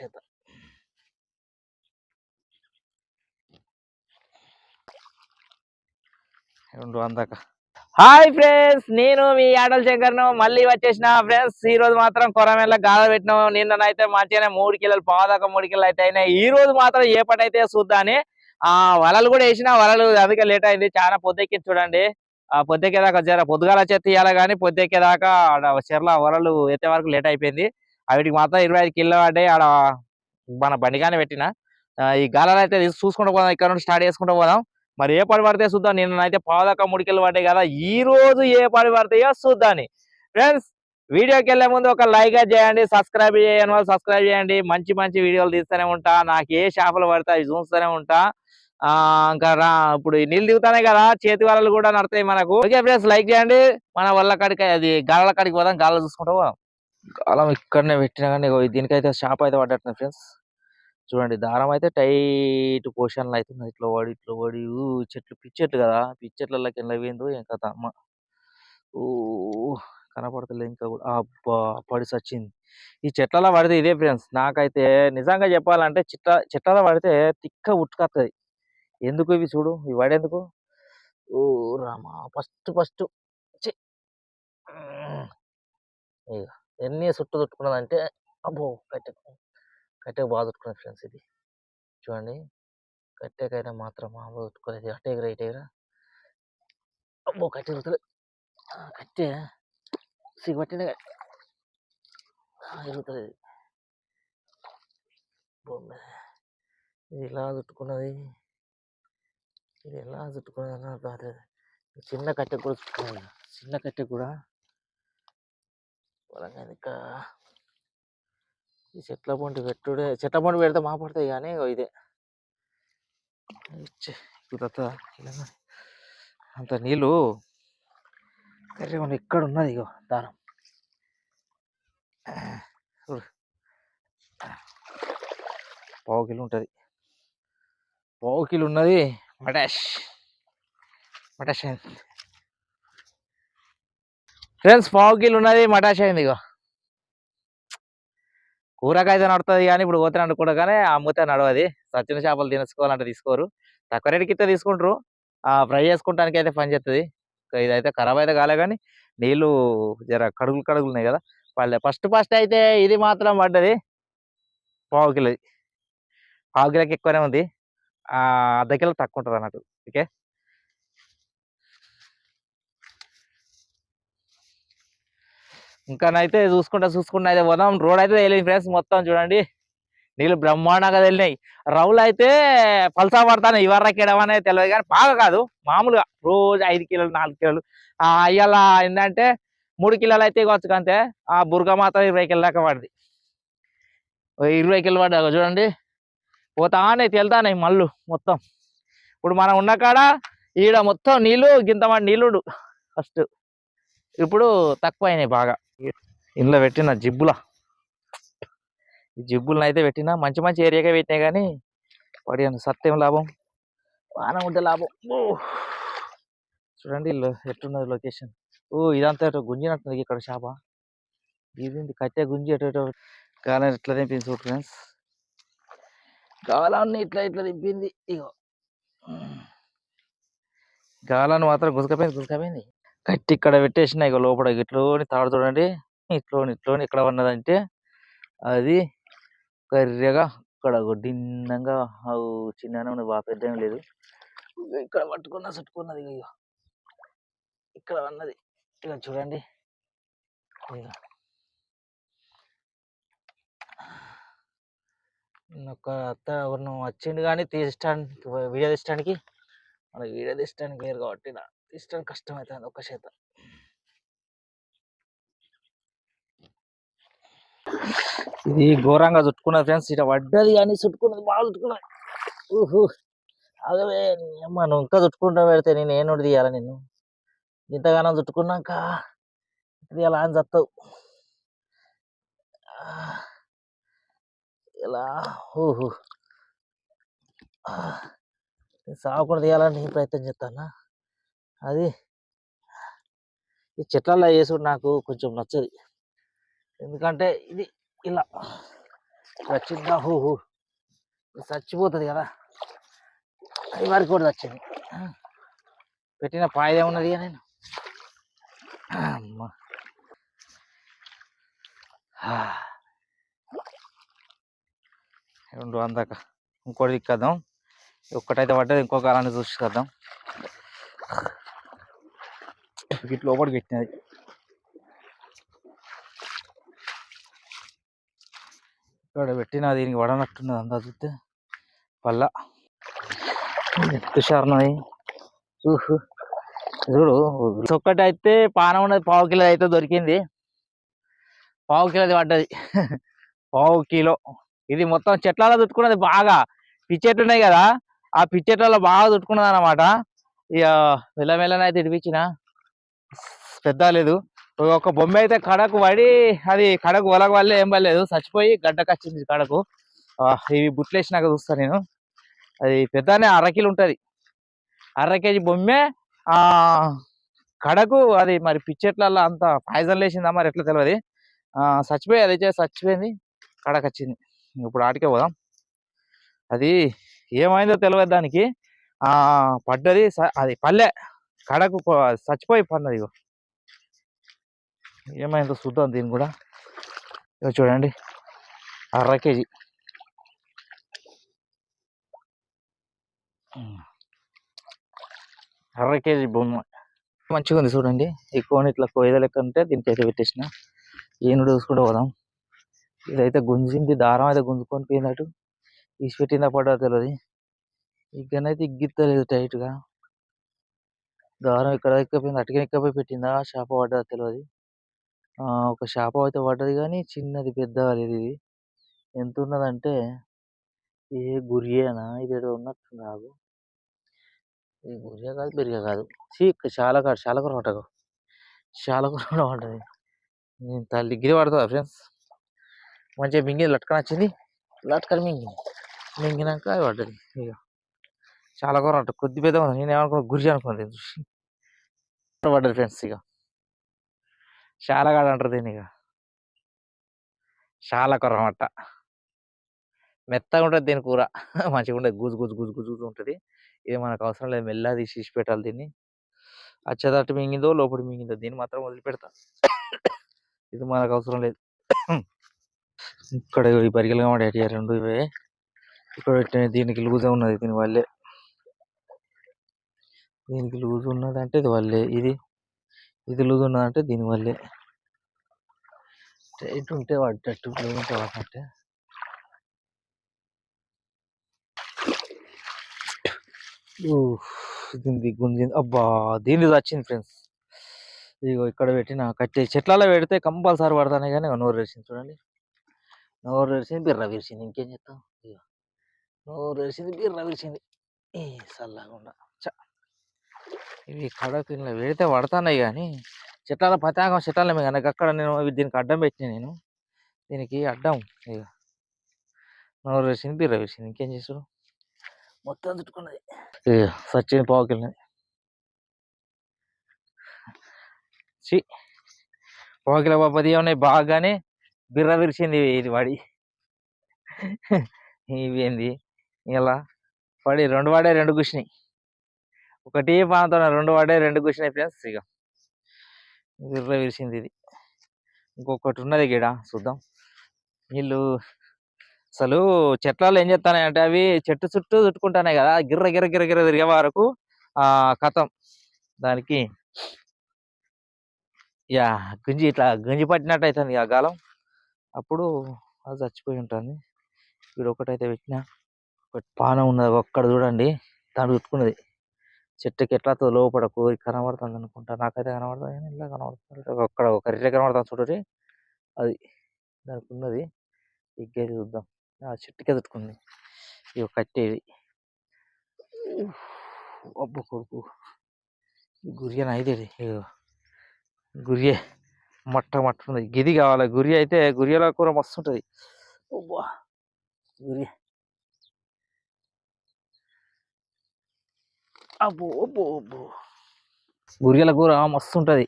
చేత రెండు అందాక హాయ్ ఫ్రెండ్స్! నేను మీ ఆటల శంకర్ను. మళ్ళీ వచ్చేసిన ఫ్రెండ్స్! ఈ రోజు మాత్రం కొరమేళ్ళ గాల పెట్టినాము నిన్ననైతే మంచిగానే మూడు కిలోలు పావుదాకా మూడు కిలోలు అయితే అయినాయి. ఈ రోజు మాత్రం ఏ పని అయితే చూద్దాని ఆ వలలు కూడా వేసిన వలలు అందుకే లేట్ అయింది. చాలా పొద్దెక్కి చూడండి. ఆ పొద్దెక్కేదాకా జర పొద్దుగాల చేతి ఇవ్వాలి కానీ పొద్దెక్కేదాకా చెర్ల వలలు ఎత్తే వరకు లేట్ అయిపోయింది. వీటికి మాత్రం ఇరవై ఐదు కిలో పడ్డాయి. ఆడ మన బండిగానే పెట్టిన. ఈ గాలాలు అయితే చూసుకుంటూ పోదాం. ఇక్కడ నుండి స్టార్ట్ చేసుకుంటూ పోదాం. మరి ఏ పడి పడితే చూద్దాం. నిన్నైతే పావుదాకా ముడికెళ్ళి పడ్డాయి కదా. ఈ రోజు ఏ పడి పడతాయో చూద్దాని ఫ్రెండ్స్ వీడియోకి వెళ్ళే ముందు ఒక లైక్ చేయండి. సబ్స్క్రైబ్ చేయని వాళ్ళు సబ్స్క్రైబ్ చేయండి. మంచి మంచి వీడియోలు తీస్తూనే ఉంటా. నాకు ఏ షాపులు పడితే అవి చూస్తూనే ఉంటా. ఆ ఇంకా రా ఇప్పుడు నీళ్ళు దిగుతానే కదా. చేతి వలలు కూడా నడతాయి మనకు. ఓకే ఫ్రెండ్స్ లైక్ చేయండి. మన వల్ల కాడికి అది గాల కాడికి పోదాం. గాల చూసుకుంటా పోదాం. కాలం ఇక్కడనే పెట్టినా కానీ ఇగో దీనికైతే షాప్ అయితే పడ్డట్టు ఫ్రెండ్స్. చూడండి దారం అయితే టైట్ పోషన్లు అవుతుంది ఇట్లా పడి ఇట్లా పడి ఊ, చెట్లు పిచ్చెట్లు కదా. పిచ్చెట్లకి ఎలా పోయిందో ఏం కదా అమ్మ. ఊ కనపడతలేదు ఇంకా కూడా. అబ్బా పడి సచ్చింది. ఈ చెట్లలో పడితే ఇదే ఫ్రెండ్స్. నాకైతే నిజంగా చెప్పాలంటే చిట్ట చెట్లలో పడితే తిక్క ఉట్టుకొస్తుంది ఎందుకు ఇవి చూడు? ఇవి పడేందుకు? ఓ రామా ఫస్ట్ ఫస్ట్ ఎన్ని చుట్టూ చుట్టుకున్నదంటే అబ్బో కట్టె కట్టె బాగా చుట్టుకున్నది ఫ్రెండ్స్ ఇది చూడండి కట్టెకైనా మాత్రం మామూలు చుట్టుకోలేదు అటే ఎగర ఇటే ఎగర అబ్బో కట్టె చుట్టలేదు కట్టె సిగబట్టిన ఎగురుతుంది ఇది బొమ్మ. ఇది ఎలా చుట్టుకున్నది ఇది ఎలా చుట్టుకున్నది అన్న అర్థం అవుతలేదు. ఈ చిన్న కట్టె కూడా చుట్టుకున్నది చిన్న కట్టె కూడా బలంగా ఇంకా ఈ చెట్ల పొంటి పెట్టుడే చెట్ల పొంటి పెడితే మా పడతాయి కానీ ఇగో ఇదే. ఇప్పుడు అంత నీళ్ళు కర్రీ మనం ఇక్కడ ఉన్నది ఇగో దారం. చూడు. పావు కిలో ఉంటుంది. పావు కిలో ఉన్నది. మటాష్. మటాష్. అయింది ఫ్రెండ్స్ పావు కిలో ఉన్నది మటాష్ అయింది ఇగో. కూరకైతే నడుతుంది కానీ ఇప్పుడు పోతే అనుకుంటా అమ్ముతే అమ్మితే నడవది. సచ్చిన చేపలు తినేసుకోవాలంటే తీసుకోరు. తక్కువ రేటుకి ఇస్తే తీసుకుంటారు. ఫ్రై చేసుకోవడానికి అయితే పని చేస్తుంది ఇదైతే ఖరాబ్ అయితే కాలే కానీ నీళ్ళు జర కడుగులు కడుగులు ఉన్నాయి కదా. వాళ్ళే ఫస్ట్ ఫస్ట్ అయితే ఇది మాత్రం పడ్డది. పావు కిలో పావు కిలోకి ఎక్కువనే ఉంది. అర్ధ కిలో తక్కువ ఉంటుంది అన్నట్టు ఓకే? ఇంకానైతే చూసుకుంటా చూసుకుంటా అయితే పోదాం. రోడ్ అయితే తెలియదు ఫ్రెండ్స్ మొత్తం చూడండి. నీళ్ళు బ్రహ్మాండంగా తెలినాయి. రౌలు అయితే పల్సా పడతాను ఇవరకు ఎడమనేది తెలియదు కానీ బాగా కాదు. మామూలుగా రోజు ఐదు కిలోలు నాలుగు కిలోలు. ఆ ఏంటంటే మూడు కిలోలు అయితే ఇవ్వచ్చు అంతే ఆ బుర్గ మాత్రం ఇరవై కిలో దాకా పడింది. ఇరవై కిలో పడ్డా చూడండి. పోతానే తెలుతానే మళ్ళు మొత్తం. ఇప్పుడు మనం ఉన్న కాడ ఈడ మొత్తం నీళ్ళు గింతమంది నీళ్ళు ఫస్ట్ ఇప్పుడు తక్కువ అయినాయి బాగా. ఇంట్లో పెట్టిన జిబ్బుల. ఈ జిబ్బులను అయితే పెట్టిన మంచి మంచి ఏరియాగా పెట్టినాయి కానీ వాడి సత్యం లాభం? వాన ఉంటే లాభం. ఓ! చూడండి ఎట్టున్నది లొకేషన్. ఓ ఇదంతా గుంజినట్టుంది ఇక్కడ షాప? ఇది కట్టె గుంజి ఎటు ఎటో ఇట్లా దింపింది చూడు ఫ్రెండ్స్. గాలాన్ని ఇట్లా ఇట్లా దింపింది ఇగో. గాలాన్ని మాత్రం గుసకపోయింది గుసకపోయింది. కట్టి ఇక్కడ పెట్టేసిన ఇక లోపల ఇట్లోని తాడు చూడండి. ఇట్లోని ఇట్లోని ఇక్కడ ఉన్నదంటే అది కర్రెగా ఇక్కడ దిన్నంగా చిన్నగానే ఉన్నది బాగా పెద్ద లేదు. ఇక్కడ పట్టుకున్న చుట్టుకున్నది ఇక ఇక్కడ ఉన్నది ఇక చూడండి. ఒక అత్త ఎవరినో వచ్చిండు కానీ తీసిస్తానికి వీడియో తీసడానికి మనకి వీడియో తీసడానికి లేరు కాబట్టి నా. ఇష్టం కష్టం అవుతుంది ఒక చేత. ఇది ఘోరంగా చుట్టుకున్నది ఫ్రెండ్స్. ఇట పడ్డది కానీ చుట్టుకున్నది బాగా చుట్టుకున్నది. ఊహు. అదే అమ్మ నువ్వు ఇంకా చుట్టుకుంటా పెడితే నేను ఏం నోటి తీయాలి నేను ఇంతగానం చుట్టుకున్నాక ఎలా అని చెప్తావు ఇలా ఊహు. సాగుకుండా తీయాలని నేను ప్రయత్నం చేస్తానా? అది. ఈ చెట్లలో వేసుడు నాకు కొంచెం నచ్చది. ఎందుకంటే ఇది ఇలా వచ్చిందా? హూ హూ. చచ్చిపోతుంది కదా. అది వరకు కూడా వచ్చింది పెట్టిన పాయదే ఉన్నది నేను? అమ్మా. రెండు అందాక ఇంకోటి దిక్కద్దాం ఒక్కటైతే పడ్డది ఇంకో కాలాన్ని చూసుకొద్దాం ఇట్లా లోపలికి పెట్టినది. ఇక్కడ పెట్టిన దీనికి వడనట్టున్నది అంతా చూస్తే. పల్ల తుషారున్నది ఊహు. చూడు ఒక్కటి అయితే పానం ఉన్నది పావు కిలో అయితే దొరికింది. పావు కిలోది పడ్డది. పావు కిలో. ఇది మొత్తం చెట్లలో తుట్టుకున్నది బాగా. పిచ్చెట్లు ఉన్నాయి కదా ఆ పిచ్చెట్లలో బాగా తుట్టుకున్నది అనమాట ఇక మెల్లమెల్లనైతే ఇడిపించిన. పెద్ద లేదు. ఒక బొమ్మ అయితే కడకు పడి అది కడకు వలగ వల్ల ఏం పడలేదు. చచ్చిపోయి గడ్డకు వచ్చింది కడకు. ఇవి బుట్లేసినాక చూస్తాను నేను. అది పెద్దనే అరకిలు ఉంటుంది. అర కేజీ బొమ్మే ఆ కడకు అది మరి పిచ్చెట్లలో అంత పాయిజన్ లేచిందా మరి ఎట్లా తెలియదు చచ్చిపోయి అది చేసి చచ్చిపోయింది కడకు వచ్చింది ఇప్పుడు ఆటికే పోదాం. అది ఏమైందో తెలియదు దానికి. పడ్డది స- అది పల్లె. కడకు పో- చచ్చిపోయి ఇగో. ఏమైందో చూద్దాం దీన్ని కూడా. ఇగో చూడండి. అర కేజీ. అర కేజీ బొమ్మ. మంచిగా ఉంది చూడండి. ఈ కోన్ ఇట్లా కొయ్య లెక్క ఉంటే దీనికి అయితే పెట్టేసిన. ఈనుడు చూసుకుంటూ పోదాం. ఇదైతే గుంజింది దారం అయితే గుంజుకొని పోయినట్టు తీసి పెట్టిందా పడ్డా తెలియదు ఇక్కడైతే ఇగ్గిత్తలేదు టైట్గా. దారం ఎక్కడ ఎక్కపోయింది అటుగా ఎక్కపోయి పెట్టిందా? చేప పడ్డదా తెలియదు ఒక చేప అయితే పడ్డది కానీ చిన్నది పెద్దగా లేదు ఇది. ఎంత ఉన్నదంటే ఏ గురియేనా ఇది ఏదో ఉన్నట్టు నాకు. ఇది గురియా కాదు బెరిగా కాదు. చీ చాలా కాదు చాలా కూర పట్టకు చాలా కూర కూడా పడ్డది. నేను తల్లి గిరి పడుతుందా ఫ్రెండ్స్. మంచిగా మింగింది లట్కన వచ్చింది. లట్కని మింగింది. మింగినాక అది పడ్డది ఇక చాలా కూర ఉంటుంది కొద్ది పెద్ద ఉంది. నేను ఏమనుకున్నా గురి అనుకున్నది పడ్డది ఫ్రెండ్స్ ఇక చాలా కాడ అంటారు దీన్ని ఇక చాలా కూర అన్నమాట మెత్తగా ఉంటుంది దీని కూర. మంచిగా ఉంటుంది. గుజు గుజు గుజు గుజు గుజు ఉంటుంది. ఇది మనకు అవసరం లేదు. మెల్లగా తీసి తీసి పెట్టాలి దీన్ని. అచ్చేదట్టు మింగిందో లోపల మింగిందో దీన్ని మాత్రం వదిలిపెడతా. ఇది మనకు అవసరం లేదు. ఇక్కడ ఈ బరిగెలు కాబట్టి రెండు ఇవే. ఇక్కడ దీనికి లూజ్ ఉన్నది దీని వల్లే. దీనికి లూజ్ ఉన్నదంటే ఇది వల్లే. ఇది ఇది లూజ్ ఉన్నదంటే దీని వల్లే. టైట్ ఉంటే పడ్డట్టు లూజ్ ఉంటే పడినట్టే దీని గుంజింది అబ్బా దీన్ని వచ్చింది ఫ్రెండ్స్. ఇగో ఇక్కడ పెట్టిన కట్టే చెట్లలో పెడితే కంపల్సరీ పడతానే కానీ నోరు వేసింది చూడండి. నోరు తెరిచింది బిర్ర విరిచింది. ఇంకేం చేస్తాం? ఇగో నోరు వేసింది బిర్ర విరిచింది. ఏ చల్లకుండా చ ఇవి కడప ఇలా పెడితే పడతాన్నాయి కానీ చిట్టాల పతాకం చిట్టాల మీద కనుక అక్కడ నేను దీనికి అడ్డం పెట్టిన నేను. దీనికి అడ్డం ఇక నోరు వేసింది బిర్ర వేసింది ఇంకేం చేసాడు మొత్తం చుట్టుకున్నది ఇక సచిన్ పావుకెళ్ళినది చి పావుకిల బాబా ఉన్నాయి బాగానే బిర్ర విరిచింది ఇది పడి ఇవి ఏంది ఇలా పడి రెండు వాడే రెండు కూర్చున్నాయి ఒకటి పానతో రెండు వాడే రెండు కూర్చున్నాయి ఫ్రెండ్స్ ఇక బిర్ర విరిసింది ఇది. ఇంకొకటి ఉన్నది గిడ చూద్దాం. వీళ్ళు అసలు చెట్లలో ఏం చేస్తాయి అంటే అవి చెట్టు చుట్టూ చుట్టుకుంటానే కదా గిర్ర గిర్ర గిర్ర గిర్ర తిరిగే వరకు ఆ కథం. దానికి యా గుంజి ఇట్లా గుంజి పట్టినట్టు అవుతుంది ఆ గాలం. అప్పుడు అది చచ్చిపోయి ఉంటుంది. ఇక్కడ ఒకటైతే పెట్టిన. ఒకటి పానం ఉన్నది ఒక్కడ చూడండి. దాన్ని చుట్టుకున్నది చెట్టుకి ఎట్లా లోపల కోరి కనబడుతుంది అనుకుంటా నాకైతే కనబడుతుంది కానీ ఇలా కనబడుతుంది. అక్కడ ఒక రిట్ల కనబడుతుంది చూడండి అది దానికి ఉన్నది ఎగ్గేది చూద్దాం. ఆ చెట్టుకే చుట్టుకుంది ఇవి కట్టేది. అబ్బ కొడుకు. గురియన అయితే గురియే మట్ట మట్ట ఉంది గిది కావాలి? గురి అయితే గురియల కూర మస్తు ఉంటుంది అబ్బా. గురి. అబ్బో అబ్బో అబ్బో. గురియల కూర మస్తు ఉంటుంది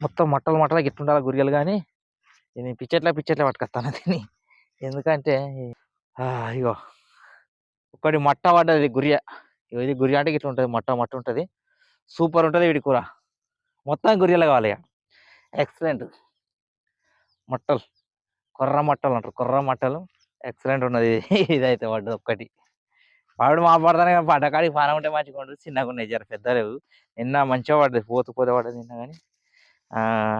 మొత్తం మట్టలు మట్టలు గిట్టుండాలి గురియలు కానీ నేను పిచ్చెట్లా పిచ్చెట్లా పట్టుకొస్తాను దీన్ని. ఎందుకంటే ఇగో ఒకటి మట్ట పడ్డది గురియ ఇగో ఇది గురియ అంటే ఇట్లా ఉంటుంది మట్ట మట్ట ఉంటుంది సూపర్ ఉంటుంది వీడి కూర. మొత్తం గురియలు కావాలి ఇక ఎక్సలెంట్. మట్టలు. కొర్ర మట్టలు అంటారు కొర్ర మట్టలు. ఎక్సలెంట్ ఉన్నది. ఇదైతే పడ్డది ఒక్కటి. వాడు మా పడతానే కానీ పడ్డకాడికి పాన ఉంటే మంచిగా ఉండదు చిన్నగా ఉన్నాయి జర పెద్ద లేవు. నిన్న మంచిగా పడ్డది. పోతు పోతే పడ్డది నిన్న కానీ.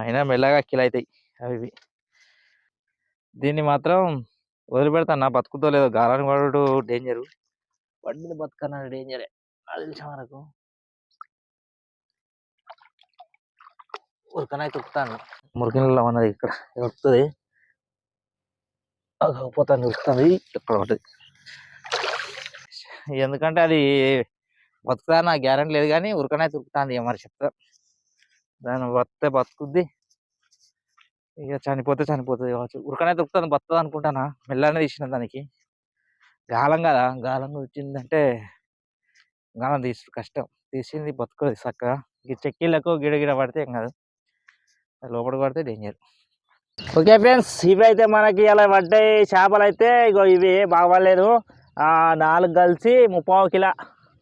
అయినా మెల్లగా కిలో అవుతాయి అవి. దీన్ని మాత్రం వదిలిపెడతాను బతుకుతో లేదో గాలానికి పడు డేంజరు పడ్డది బతుకన్నాడు డేంజరే అది తెలిసిన మనకు? ఉరకనై తొక్కుతాను. మురికినలో ఉన్నది ఇక్కడ. వస్తుంది పోతాను ఉరుకుతుంది ఇక్కడ ఉంటుంది ఎందుకంటే అది బతుకుతా నా గ్యారెంటీ లేదు కానీ ఉరకనే తురుకుతుంది మరి చెప్తా. దాని బతితే బతుకుద్ది. ఇక చనిపోతే చనిపోతుంది కావచ్చు. ఉరకనే దొరుకుతుంది బతుంది అనుకుంటానా? మెల్లనే తీసిన దానికి. గాలం కదా గాలం వచ్చిందంటే గాలం తీసు కష్టం. తీసింది బతుకోదు చక్కగా. ఈ చెక్కీలకు గిడ గిడ పడితే ఏం కాదు. అది లోపల పడితే డేంజర్ ఓకే ఫ్రెండ్స్ అయితే మనకి ఇలా పడ్డాయి చేపలు అయితే ఇగో ఇవి బాగోలేదు. నాలుగు కలిసి ముప్పావు కిలో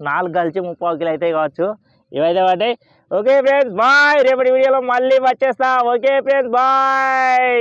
నాలుగు కలిసి ముప్పావు కిలో అయితే కావచ్చు. ఇవైతే పడ్డాయి. ఓకే ఫ్రెండ్స్ బాయ్ రేపటి వీడియోలో మళ్ళీ వచ్చేస్తా. Okay friends bye